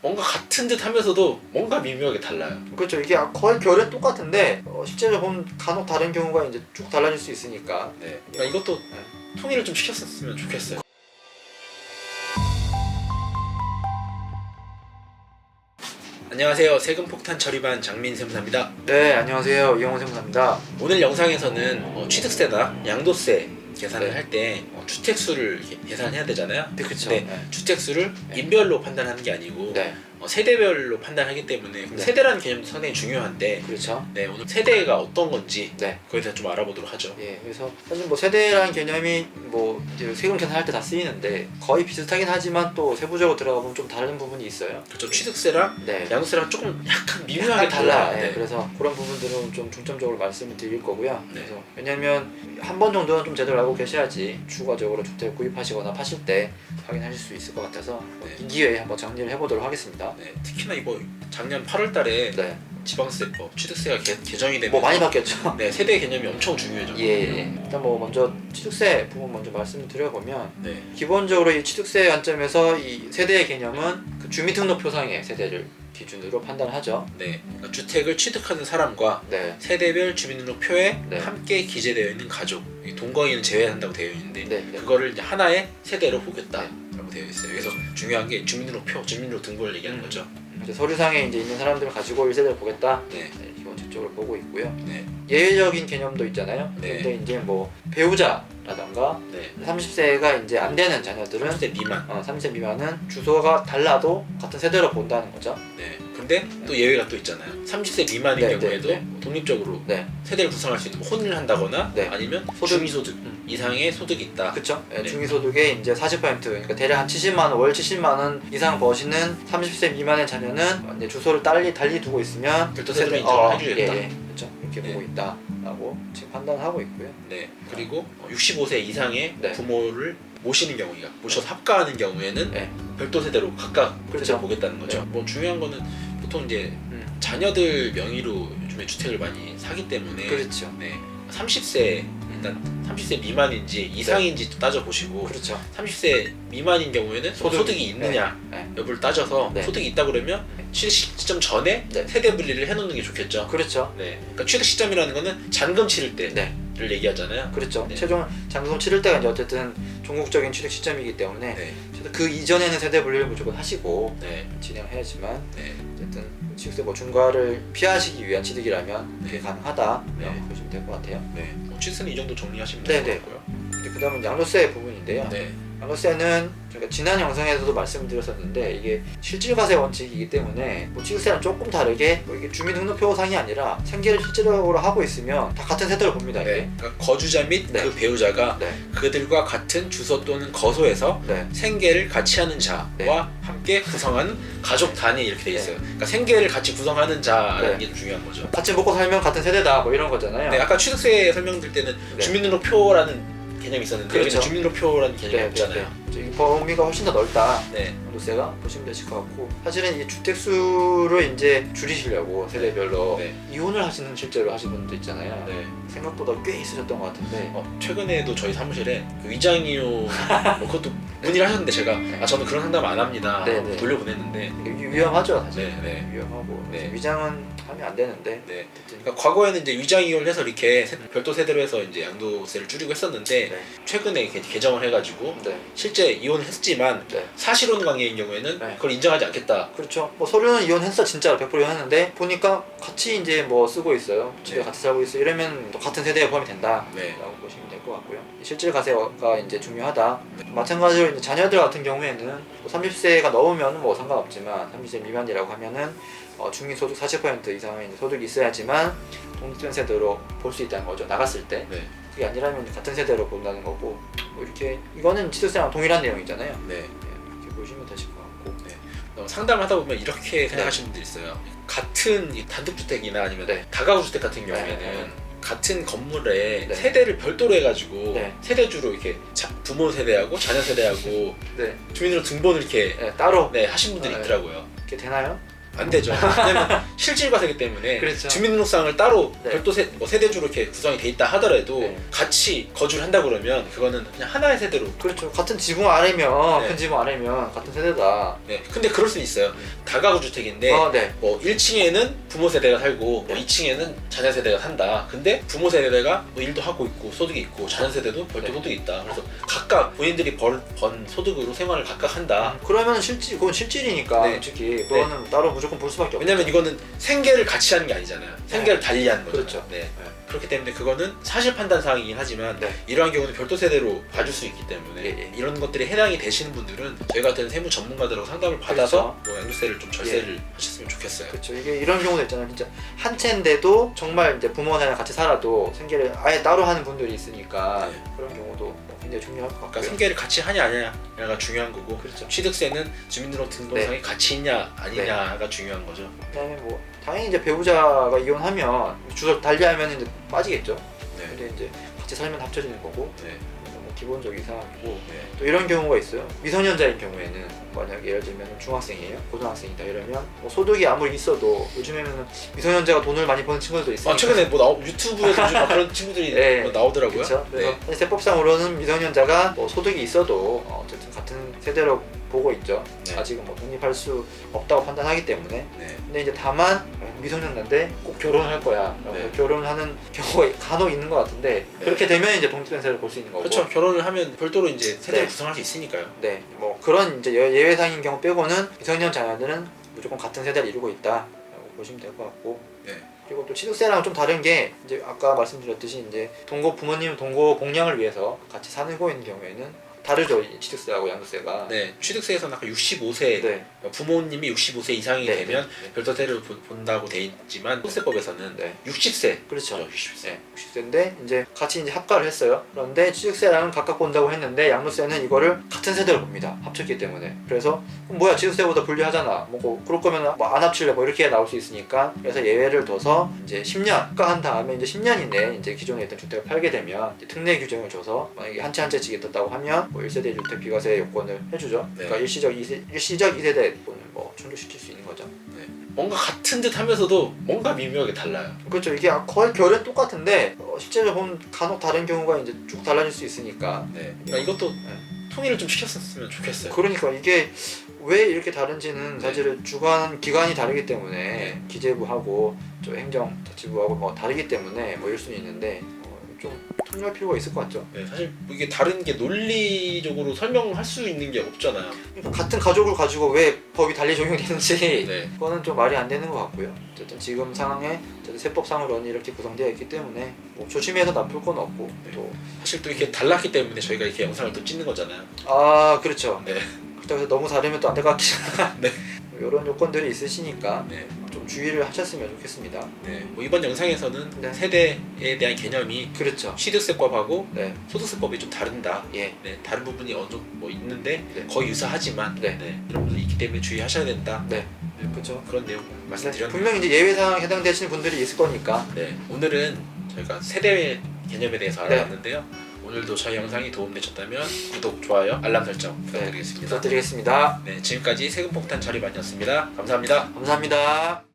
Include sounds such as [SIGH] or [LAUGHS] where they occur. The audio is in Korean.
뭔가 같은 듯 하면서도 뭔가 미묘하게 달라요. 그렇죠. 이게 거의 결은 똑같은데 어, 실제로 보면 간혹 다른 경우가 이제 쭉 달라질 수 있으니까. 네. 그러니까 이것도 통일을 좀 시켰었으면 좋겠어요. 안녕하세요. 세금 폭탄 처리반 장민샘사입니다. 네, 안녕하세요. 이영훈 생사입니다. 오늘 영상에서는 어, 취득세나 양도세 계산을 네. 할때 주택 수를 이렇게 계산해야 되잖아요. 네, 그렇죠. 네. 주택 수를 인별로 판단하는 게 아니고 네, 어, 세대별로 판단하기 때문에 네. 세대라는 개념도 상당히 중요한데 그렇죠. 네, 오늘 세대가 어떤 건지 네. 그거에 대해서 좀 알아보도록 하죠. 예, 그래서 사실 뭐 세대라는 개념이 뭐 이제 세금 계산할 때 다 쓰이는데 거의 비슷하긴 하지만 또 세부적으로 들어가 보면 좀 다른 부분이 있어요. 그렇죠. 취득세랑 네. 양도세랑 조금 약간 미묘하게 약간 달라. 예, 네. 그래서 그런 부분들은 좀 중점적으로 말씀을 드릴 거고요. 네. 그래서 왜냐면 한 번 정도는 좀 제대로 알고 계셔야지 추가적으로 주택 구입하시거나 파실 때 확인하실 수 있을 것 같아서 네. 이 기회에 한번 정리를 해보도록 하겠습니다. 네, 특히나 이거 작년 8월달에 네. 지방세법 취득세가 개, 개정이 되면 뭐 많이 바뀌었죠. 네 세대 개념이 엄청 중요해졌고 예, 예. 일단 뭐 먼저 취득세 부분 먼저 말씀을 드려보면 네, 기본적으로 이 취득세 관점에서 이 세대의 개념은 그 주민등록표상의 세대를 기준으로 판단하죠. 네. 그러니까 주택을 취득하는 사람과 네. 세대별 주민등록표에 네. 함께 기재되어 있는 가족, 이 동거인은 제외한다고 되어 있는데 네. 네. 그거를 이제 하나의 세대로 보겠다라고 되어 있어요. 그래서 중요한 게 주민등록표, 주민등록 등본을 얘기하는 음. 거죠. 이제 서류상에 이제 있는 사람들을 가지고 1세대를 보겠다. 네, 네, 기본적으로 보고 있고요. 네, 예외적인 개념도 있잖아요. 네. 근데 이제 뭐 배우자라던가 네. 30세가 이제 안 되는 자녀들은 30대 미만. 어, 30세 미만은 주소가 달라도 같은 세대로 본다는 거죠. 네. 근데 또 예외가 또 있잖아요. 30세 미만인 네, 경우에도 네, 네. 독립적으로 네. 세대를 구성할 수 있는 뭐 혼인을 한다거나 네. 아니면 소득. 중위소득 음. 이상의 소득이 있다. 예, 네. 중위소득의 이제 40% 그러니까 대략 한 70만 원, 월 70만 원 이상 버시는 30세 미만의 자녀는 이제 주소를 달리 달리 두고 있으면 별도 세대- 세대로 인정을 해주겠다. 예, 예. 그렇죠. 이렇게 네. 보고 있다라고 지금 판단하고 있고요. 네. 그리고 65세 이상의 네. 부모를 모시는 경우, 그러니까 모셔서 합가하는 경우에는 네. 별도 세대로 각각 그렇죠. 보겠다는 거죠. 네. 뭐 중요한 거는 보통 이제 음. 자녀들 명의로 요즘에 주택을 많이 사기 때문에 그렇죠. 네. 30세 일단 30세 미만인지 이상인지 따져 보시고 그렇죠. 30세 미만인 경우에는 소득이- 소득이, 있느냐 네. 여부를 따져서 네. 소득이 있다 그러면 취득 시점 전에 네. 세대 분리를 해놓는 게 좋겠죠. 그렇죠. 네. 그러니까 취득 시점이라는 거는 잔금 치를 때를 네. 얘기하잖아요. 그렇죠. 네. 최종 잔금 치를 때가 이제 어쨌든 종국적인 취득 시점이기 때문에 네. 그 이전에는 세대 분리를 무조건 하시고 네. 진행해야지만 네. 어쨌든 취득세 뭐 중과를 피하시기 위한 취득이라면 그게 네. 가능하다라고 네. 보시면 될 것 같아요. 네. 뭐 취득세는 이 정도 정리하시면 네, 될것 네. 같고요. 이제 그다음은 양도세 부분인데요. 네. 양도세는 저희가 지난 영상에서도 말씀을 드렸었는데 이게 실질과세 원칙이기 때문에 뭐 취득세랑 조금 다르게 뭐 이게 주민등록표상이 아니라 생계를 실질적으로 하고 있으면 다 같은 세대로 봅니다. 이게. 네. 그러니까 거주자 및 그 네. 배우자가 네. 그들과 같은 주소 또는 거소에서 네. 생계를 같이 하는 자와 네. 함께 구성하는 [LAUGHS] 가족 단위 이렇게 돼 있어요. 그러니까 생계를 같이 구성하는 자라는 네. 게 중요한 거죠. 같이 먹고 살면 같은 세대다 뭐 이런 거잖아요. 네, 아까 취득세 설명드릴 때는 네. 주민등록표라는 개념이 있었는데 그렇죠. 여기는 주민등록표라는 개념이 네, 네, 없잖아요. 네. 이 범위가 훨씬 더 넓다. 네. 양도세가 보시면 되실 것 같고 사실은 이 주택 수를 이제 줄이시려고 세대별로 네. 이혼을 하시는 실제로 하시는 분도 있잖아요. 네. 생각보다 꽤 있으셨던 것 같은데 어, 최근에도 저희 사무실에 그 위장이요 뭐 그것도 [LAUGHS] 문의를 하셨는데 제가 아 저는 그런 상담 안 합니다. 네, 네. 돌려보냈는데 위- 위험하죠 사실. 네, 네. 위험하고 네. 위장은 하면 안 되는데 네. 그러니까 과거에는 이제 위장 이혼을 해서 이렇게 세- 별도 세대로 해서 이제 양도세를 줄이고 했었는데 네. 최근에 개- 개정을 해가지고 네. 실제 이혼을 했지만 네. 사실혼 관계인 경우에는 네. 그걸 인정하지 않겠다. 그렇죠. 뭐 서류는 이혼했어 진짜로 100% 이혼했는데 보니까 같이 이제 뭐 쓰고 있어요. 집에 네. 같이 살고 있어. 이러면 또 같은 세대에 포함이 된다라고 네. 보시면 될 것 같고요. 실질 가세가 이제 중요하다. 마찬가지로 이제 자녀들 같은 경우에는 뭐 30세가 넘으면 뭐 상관없지만 30세 미만이라고 하면은 어, 중위소득 40% 이상의 소득이 있어야지만 독립된 세대로 볼 수 있다는 거죠. 나갔을 때. 네. 그게 아니라면 같은 세대로 본다는 거고 뭐 이렇게 이거는 취득세랑 동일한 내용이잖아요. 네. 네, 이렇게 보시면 되실 것 같고. 어, 상담하다 보면 이렇게 생각하시는 분들 있어요. 같은 이 단독주택이나 아니면 네. 다가구 주택 같은 경우에는 네. 같은 건물에 네. 세대를 별도로 해가지고 네. 세대주로 이렇게 자- 부모 세대하고 자녀 세대하고 네, 주민으로 등본을 이렇게 네 따로 네, 하신 분들이 네. 있더라고요. 이렇게 되나요? 안 되죠. [LAUGHS] 왜냐면 실질과 세기 때문에 그렇죠. 주민등록상을 따로 네. 별도 세, 뭐 세대주로 이렇게 구성이 돼 있다 하더라도 네. 같이 거주를 한다 그러면 그거는 그냥 하나의 세대로. 그렇죠. 같은 지붕 아래면 네. 큰 지붕 아래면 같은 세대다. 네. 근데 그럴 수는 있어요. 다가구 주택인데 어, 네. 뭐 1층에는 부모 세대가 살고 뭐 네. 2층에는 자녀 세대가 산다. 근데 부모 세대가 뭐 일도 하고 있고 소득이 있고 자녀 세대도 별도 네. 소득이 있다. 그래서 각각 본인들이 벌, 번 소득으로 생활을 각각 한다. 그러면 실질 그건 실질이니까 네. 솔직히 그거는 따로 무조건 볼 수밖에 없죠. 왜냐면 이거는 생계를 같이 하는 게 아니잖아요. 생계를 달리 하는 거죠. 그렇죠. 네. 그렇기 때문에 그거는 사실 판단 사항이긴 하지만 네. 이러한 경우는 별도 세대로 봐줄 수 있기 때문에 예, 예. 이런 것들이 해당이 되시는 분들은 저희 같은 세무 전문가들하고 상담을 받아서 뭐 양도세를 좀 절세를 하셨으면 좋겠어요. 그렇죠. 이게 이런 경우도 있잖아요. 진짜 한 채인데도 정말 이제 자녀 같이 살아도 생계를 아예 따로 하는 분들이 있으니까 네. 그런 경우도 뭐 굉장히 중요할 것 그러니까 같고요. 생계를 같이 하냐 아니냐가 중요한 거고 그렇죠. 취득세는 주민등록 등본상에 네. 같이 있냐 아니냐가 중요한 거죠. 그다음에 뭐 당연히 이제 배우자가 이혼하면 주소 달리하면 이제 빠지겠죠. 네. 근데 이제 같이 살면 합쳐지는 거고 네. 뭐 기본적인 사항이고 네. 또 이런 경우가 있어요. 미성년자인 경우에는 만약 예를 들면 중학생이에요, 고등학생이다 이러면 뭐 소득이 아무리 있어도 요즘에는 미성년자가 돈을 많이 버는 친구들도 있으니까 아 최근에 뭐 나오, 유튜브에서 막 [LAUGHS] 그런 친구들이 네. 뭐 나오더라고요. 그렇죠. 그래서 네. 세법상으로는 미성년자가 뭐 소득이 있어도 어, 어쨌든 같은 세대로 보고 있죠. 네. 아직은 뭐 독립할 수 없다고 판단하기 때문에. 네. 근데 이제 다만 미성년자인데 꼭 결혼할 거야. 네. 결혼하는 경우가 간혹 있는 것 같은데 네. 그렇게 되면 이제 독립연세를 볼 수 있는 거고. 그렇죠. 결혼을 하면 별도로 이제 세대를 네. 구성할 수 있으니까요. 네, 뭐 그런 이제 예- 예외상인 경우 빼고는 미성년 자녀들은 무조건 같은 세대를 이루고 있다라고 보시면 될 것 같고. 네. 그리고 또 취득세랑 좀 다른 게 이제 아까 말씀드렸듯이 이제 동거 부모님 동거 공양을 위해서 같이 사는고 있는 경우에는 다르죠 이 취득세하고 양도세가. 네. 취득세에서는 아까 65세 네. 부모님이 65세 이상이 네, 되면 네, 네. 별도세를 본- 본다고 돼 있지만 소득세법에서는 네. 60세 그렇죠. 60세. 네, 60세인데 이제 같이 이제 합가를 했어요. 그런데 취득세랑은 각각 본다고 했는데 양도세는 이거를 같은 세대로 봅니다. 합쳤기 때문에. 그래서 그럼 뭐야 취득세보다 불리하잖아. 뭐 그럴 거면 뭐 안 합칠래 뭐 이렇게 나올 수 있으니까 그래서 예외를 둬서 이제 10년 합가한 다음에 이제 10년 이내 이제 기존에 있던 주택을 팔게 되면 이제 특례 규정을 줘서 만약에 한 채 한 채씩 있었다고 하면 뭐 1세대 주택 비과세 요건을 해주죠. 네. 그러니까 일시적 2세, 일시적 2세대 요건을 뭐 충족시킬 수 있는 거죠. 뭔가 같은 듯 하면서도 뭔가 미묘하게 달라요. 그렇죠. 이게 거의 결은 똑같은데 어, 실제로 보면 간혹 다른 경우가 이제 쭉 달라질 수 있으니까. 네. 그러니까 이것도 통일을 좀 시켰으면 좋겠어요. 그러니까 이게 왜 이렇게 다른지는 네. 사실은 주관 기관이 다르기 때문에 네. 기재부하고 저 행정자치부하고 뭐 다르기 때문에 뭐 이럴 수는 있는데 어, 좀 통일할 필요가 있을 것 같죠. 네, 사실 뭐 이게 다른 게 논리적으로 설명할 수 있는 게 없잖아요. 그러니까 같은 가족을 가지고 왜 법이 달리 적용되는지 [LAUGHS] 네. 그거는 좀 말이 안 되는 것 같고요. 어쨌든 지금 상황에 어쨌든 세법상으로는 이렇게 구성되어 있기 때문에 뭐 조심해서 나쁠 건 없고 네. 또 사실 또 이렇게 달랐기 때문에 저희가 이렇게 영상을 또 찍는 거잖아요. 아 그렇죠. 네. 그렇다고 해서 너무 다르면 또 안될것 같긴 [LAUGHS] 네. 이런 요건들이 있으시니까 네. 좀 주의를 하셨으면 좋겠습니다. 네. 뭐 이번 영상에서는 네. 세대에 대한 개념이 그렇죠. 취득세법하고 네. 소득세법이 좀 다른다. 예. 네, 다른 부분이 어느 정도 뭐 있는데 네. 거의 유사하지만 네. 이런 부분이 있기 때문에 주의하셔야 된다. 네. 그렇죠. 그런 내용 말씀드렸는데 분명히 이제 예외 상황 해당되시는 분들이 있을 거니까. 네, 오늘은 저희가 세대 개념에 대해서 네. 알아봤는데요. 오늘도 저희 영상이 도움되셨다면 구독, 좋아요, 알람 설정 부탁드리겠습니다. 부탁드리겠습니다. 네, 지금까지 세금폭탄 처리반이었습니다. 감사합니다. 감사합니다.